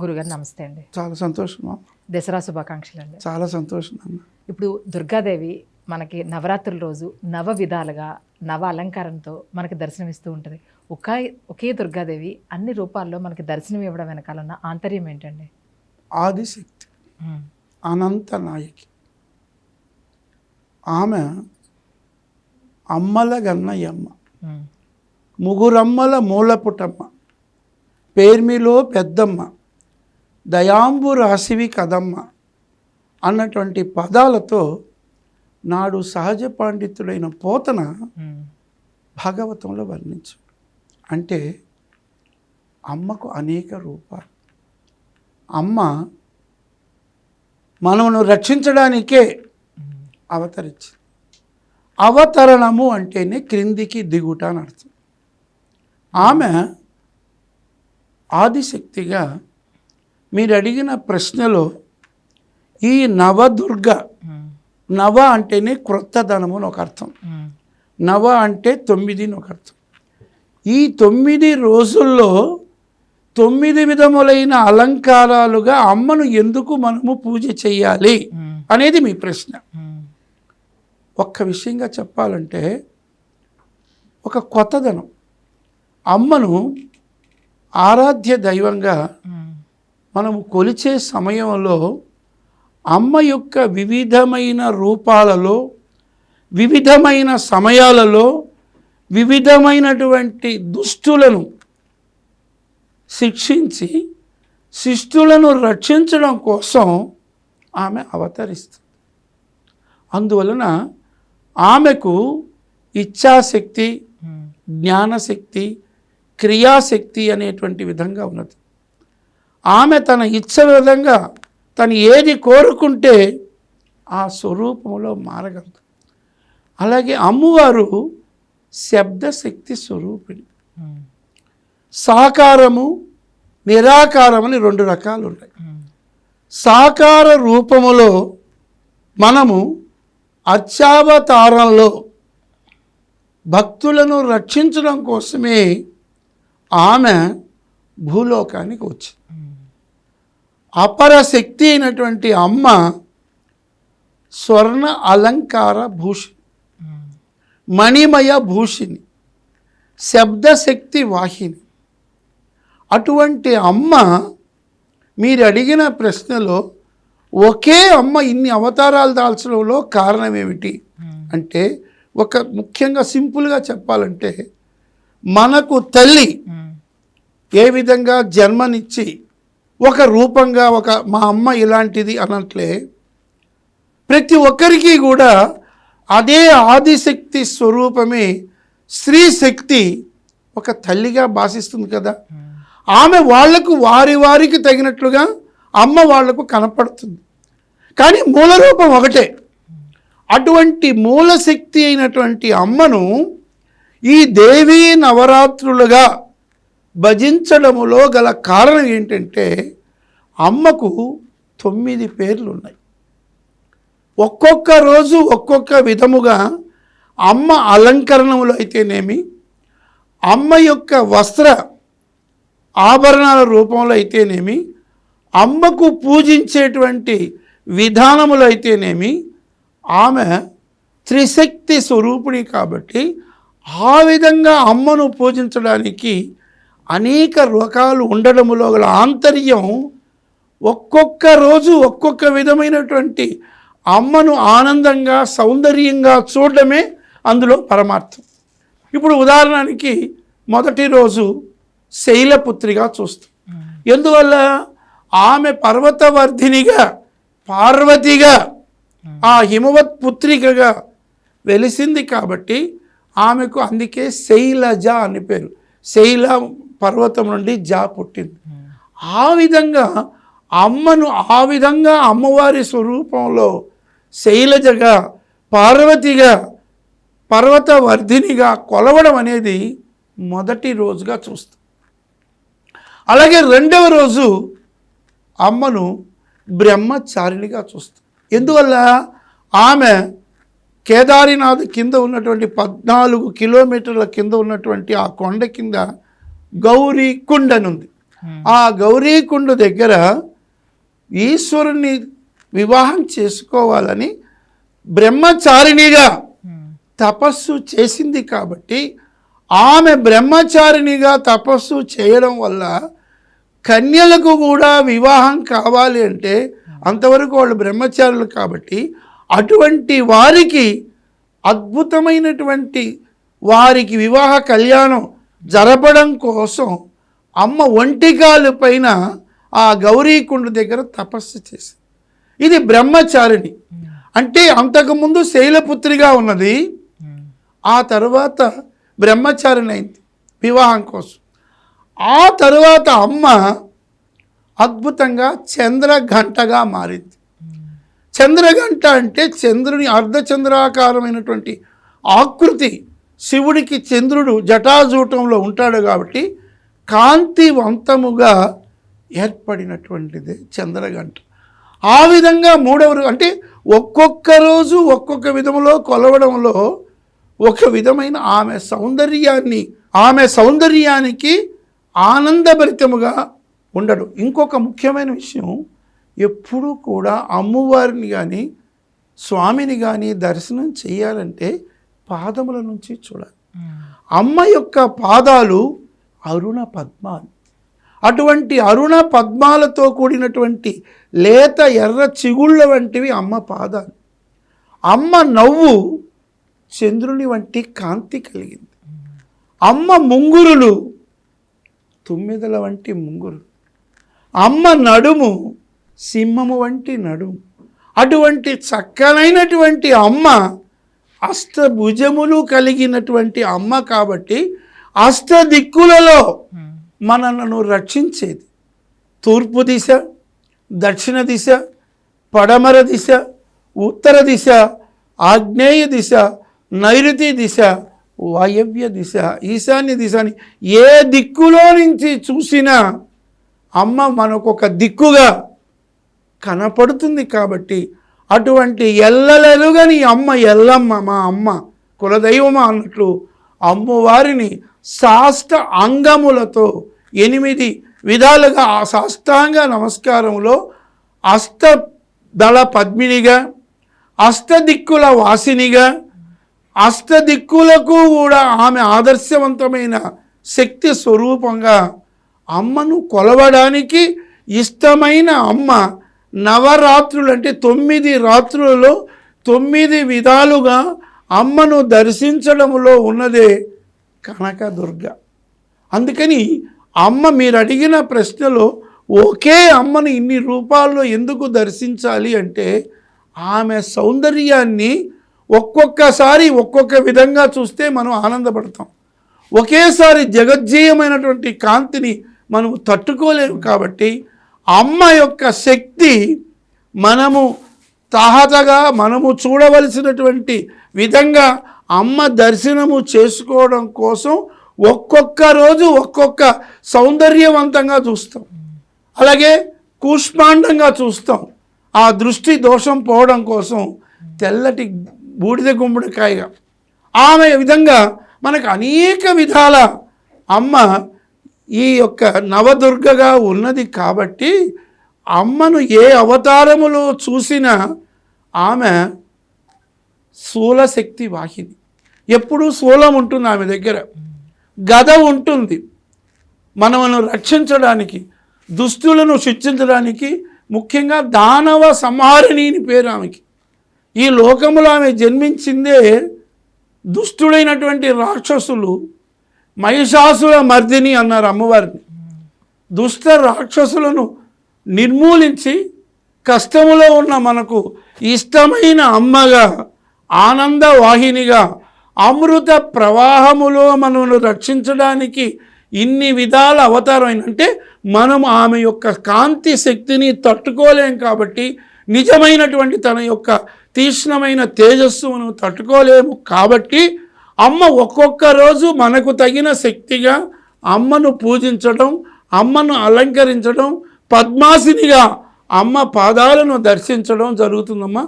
గురుగారు నమస్తే అండి. చాలా సంతోషం. దసరా శుభాకాంక్షలు అండి. చాలా సంతోషం ఇప్పుడు దుర్గాదేవి మనకి నవరాత్రుల రోజు నవ విధాలుగా నవ అలంకారంతో మనకి దర్శనమిస్తూ ఉంటుంది. ఒకే ఒకే దుర్గాదేవి అన్ని రూపాల్లో మనకి దర్శనం ఇవ్వడం వెనకాల ఉన్న ఆంతర్యం ఏంటండి? ఆదిశక్తి. అనంత నాయకి. ఆమె అమ్మల గన్నయ్యమ్మ. ముగురమ్మల మూలపుటమ్మ. పేర్మిలో పెద్దమ్మ. దయాంబు రాశివి కదమ్మ అన్నటువంటి పదాలతో నాడు సహజ పండితుడైన పోతన. భాగవతంలో వర్ణించు అంటే అమ్మకు అనేక రూపాలు అమ్మ మనమును రక్షించడానికే. అవతరించింది అవతరణము అంటేనే క్రిందికి దిగుట అని అర్థం ఆమె ఆదిశక్తిగా మీరు అడిగిన ప్రశ్నలో ఈ నవదుర్గ నవ అంటేనే క్రొత్తదనము అని ఒక అర్థం. నవ అంటే తొమ్మిది అని ఒక అర్థం. ఈ తొమ్మిది రోజుల్లో తొమ్మిది విధములైన అలంకారాలుగా అమ్మను ఎందుకు మనము పూజ చేయాలి అనేది మీ ప్రశ్న. ఒక్క విషయంగా చెప్పాలంటే ఒక కొత్తదనం. అమ్మను ఆరాధ్య దైవంగా మనము కొలిచే సమయంలో అమ్మ యొక్క వివిధమైన రూపాలలో వివిధమైన సమయాలలో వివిధమైనటువంటి దుష్టులను శిక్షించి శిష్టులను రక్షించడం కోసం ఆమె అవతరిస్తుంది అందువలన ఆమెకు ఇచ్ఛాశక్తి. జ్ఞానశక్తి క్రియాశక్తి అనేటువంటి విధంగా ఉన్నది ఆమె తన ఇచ్చ విధంగా తను ఏది కోరుకుంటే ఆ స్వరూపంలో మారగలదు. అలాగే అమ్మవారు శబ్దశక్తి స్వరూపిణి. సాకారము నిరాకారం అని రెండు రకాలు ఉన్నాయి సాకార రూపములో మనము అత్యావతారంలో భక్తులను రక్షించడం కోసమే ఆమె భూలోకానికి వచ్చింది. ఉమ్. అపర శక్తి అయినటువంటి అమ్మ స్వర్ణ అలంకార భూషి. మణిమయ భూషిణి శబ్దశక్తి వాహిని అటువంటి అమ్మ మీరు అడిగిన ప్రశ్నలో ఒకే అమ్మ ఇన్ని అవతారాలు దాల్చడంలో కారణం ఏమిటి ఉమ్. అంటే ఒక ముఖ్యంగా సింపుల్గా చెప్పాలంటే మనకు తల్లి ఉమ్. ఏ విధంగా జన్మనిచ్చి ఒక రూపంగా ఒక మా అమ్మ ఇలాంటిది అన్నట్లే ప్రతి ఒక్కరికి కూడా అదే ఆదిశక్తి స్వరూపమే స్త్రీ శక్తి ఒక తల్లిగా భాషిస్తుంది కదా. ఆమె వాళ్ళకు వారి వారికి తగినట్లుగా అమ్మ వాళ్ళకు కనపడుతుంది. కానీ మూల రూపం ఒకటే. అటువంటి మూల శక్తి అయినటువంటి అమ్మను ఈ దేవీ నవరాత్రులుగా భజించడములో గల కారణం ఏంటంటే అమ్మకు తొమ్మిది పేర్లు ఉన్నాయి ఒక్కొక్క రోజు ఒక్కొక్క విధముగా అమ్మ అలంకరణములు అయితేనేమి అమ్మ యొక్క వస్త్ర ఆభరణాల రూపంలో అయితేనేమి అమ్మకు పూజించేటువంటి విధానములు అయితేనేమి ఆమె త్రిశక్తి స్వరూపిణి కాబట్టి ఆ విధంగా అమ్మను పూజించడానికి అనేక రకాలు ఉండడములో గల ఆంతర్యం ఒక్కొక్క రోజు ఒక్కొక్క విధమైనటువంటి అమ్మను ఆనందంగా సౌందర్యంగా చూడడమే అందులో పరమార్థం. ఇప్పుడు ఉదాహరణకి మొదటి రోజు శైలపుత్రిగా చూస్తాం. ఎందువల్ల? ఆమె పర్వతవర్ధినిగా పార్వతిగా ఆ హిమవత్ పుత్రికగా వెలిసింది కాబట్టి ఆమెకు అందుకే శైలజ అని పేరు. శైల పర్వతం నుండి జా పుట్టింది. ఆ విధంగా అమ్మను ఆ విధంగా అమ్మవారి స్వరూపంలో శైలజగా పార్వతిగా పర్వతవర్ధినిగా కొలవడం అనేది మొదటి రోజుగా చూస్తాం. అలాగే రెండవ రోజు అమ్మను బ్రహ్మచారిణిగా చూస్తాం. ఎందువల్ల? ఆమె కేదారినాథ్ కింద ఉన్నటువంటి పద్నాలుగు కిలోమీటర్ల కింద ఉన్నటువంటి ఆ కొండ కింద గౌరీ కుండ అని ఉంది ఆ గౌరీకుండ దగ్గర ఈశ్వరుని వివాహం చేసుకోవాలని బ్రహ్మచారిణిగా తపస్సు చేసింది కాబట్టి ఆమె బ్రహ్మచారిణిగా తపస్సు చేయడం వల్ల కన్యలకు కూడా వివాహం కావాలి అంటే అంతవరకు వాళ్ళు బ్రహ్మచారులు కాబట్టి అటువంటి వారికి అద్భుతమైనటువంటి వారికి వివాహ కళ్యాణం జరపడం కోసం అమ్మ ఒంటికాలు పైన ఆ గౌరీకుండ దగ్గర తపస్సు చేసింది. ఇది బ్రహ్మచారిణి. అంటే అంతకుముందు శైలపుత్రిగా ఉన్నది. ఆ తర్వాత బ్రహ్మచారిణి అయింది వివాహం కోసం. ఆ తరువాత అమ్మ అద్భుతంగా చంద్రఘంటగా మారింది. చంద్రఘంట అంటే చంద్రుని అర్ధచంద్రాకారమైనటువంటి ఆకృతి. శివుడికి చంద్రుడు జటాజూటంలో ఉంటాడు కాబట్టి కాంతివంతముగా ఏర్పడినటువంటిదే చంద్రగంట. ఆ విధంగా మూడవ అంటే ఒక్కొక్క రోజు ఒక్కొక్క విధములో కొలవడంలో ఒక విధమైన ఆమె సౌందర్యాన్ని ఆమె సౌందర్యానికి ఆనందభరితముగా ఉండడు. ఇంకొక ముఖ్యమైన విషయం ఎప్పుడూ కూడా అమ్మవారిని కానీ స్వామిని కానీ దర్శనం చేయాలంటే పాదముల నుంచి చూడాలి. అమ్మ యొక్క పాదాలు అరుణ పద్మాలు. అటువంటి అరుణ పద్మాలతో కూడినటువంటి లేత ఎర్ర చిగుళ్ళ వంటివి అమ్మ పాదాలు. అమ్మ నవ్వు చంద్రుని వంటి కాంతి కలిగింది. అమ్మ ముంగురులు తుమ్మిదల వంటి ముంగురు. అమ్మ నడుము సింహము వంటి నడుము. అటువంటి చక్కనైనటువంటి అమ్మ అష్టభుజములు కలిగినటువంటి అమ్మ కాబట్టి అష్ట దిక్కులలో మనలను రక్షించేది. తూర్పు దిశ దక్షిణ దిశ పడమర దిశ ఉత్తర దిశ ఆగ్నేయ దిశ నైరుతి దిశ వాయవ్య దిశ ఈశాన్య దిశ అని ఏ దిక్కులో నుంచి చూసినా అమ్మ మనకొక దిక్కుగా కనపడుతుంది కాబట్టి అటువంటి ఎల్లలెలుగని అమ్మ ఎల్లమ్మ మా అమ్మ కులదైవమా అన్నట్లు అమ్మవారిని సాష్ట అంగములతో ఎనిమిది విధాలుగా ఆ సాష్టాంగ నమస్కారంలో అష్టదళ పద్మినిగా అష్టదిక్కుల వాసినిగా అష్టదిక్కులకు కూడా ఆమె ఆదర్శవంతమైన శక్తి స్వరూపంగా అమ్మను కొలవడానికి ఇష్టమైన అమ్మ నవరాత్రులు అంటే తొమ్మిది రాత్రులలో తొమ్మిది విధాలుగా అమ్మను దర్శించడంలో ఉన్నదే కనకదుర్గ. అందుకని అమ్మ మీరు అడిగిన ప్రశ్నలో ఒకే అమ్మను ఇన్ని రూపాల్లో ఎందుకు దర్శించాలి అంటే ఆమె సౌందర్యాన్ని ఒక్కొక్కసారి ఒక్కొక్క విధంగా చూస్తే మనం ఆనందపడతాం. ఒకేసారి జగజ్జీయమైనటువంటి కాంతిని మనం తట్టుకోలేము కాబట్టి అమ్మ యొక్క శక్తి మనము తహతగా మనము చూడవలసినటువంటి విధంగా అమ్మ దర్శనము చేసుకోవడం కోసం ఒక్కొక్క రోజు ఒక్కొక్క సౌందర్యవంతంగా చూస్తాం. అలాగే కూష్మాండంగా చూస్తాం. ఆ దృష్టి దోషం పోవడం కోసం తెల్లటి బూడిద గుమ్మడికాయగా ఆమె విధంగా మనకు అనేక విధాల అమ్మ ఈ యొక్క నవదుర్గగా ఉన్నది కాబట్టి అమ్మను ఏ అవతారములో చూసినా ఆమె శూలశక్తి వాహిని. ఎప్పుడూ శూలం ఉంటుంది ఆమె దగ్గర. గద ఉంటుంది. మనమును రక్షించడానికి దుస్తులను శిక్షించడానికి ముఖ్యంగా దానవ సంహారిణి అని పేరు ఆమెకి. ఈ లోకములో ఆమె జన్మించిందే దుష్టుడైనటువంటి రాక్షసులు మహిషాసుల మర్దిని అన్నారు అమ్మవారిని. దుష్ట రాక్షసులను నిర్మూలించి కష్టములో ఉన్న మనకు ఇష్టమైన అమ్మగా ఆనంద వాహినిగా అమృత ప్రవాహములో మనను రక్షించడానికి ఇన్ని విధాల అవతారం అంటే మనం ఆమె యొక్క కాంతి శక్తిని తట్టుకోలేం కాబట్టి నిజమైనటువంటి తన యొక్క తీక్ష్ణమైన తేజస్సును తట్టుకోలేము కాబట్టి అమ్మ ఒక్కొక్క రోజు మనకు తగిన శక్తిగా అమ్మను పూజించడం అమ్మను అలంకరించడం పద్మాసినిగా అమ్మ పాదాలను దర్శించడం జరుగుతుందమ్మా.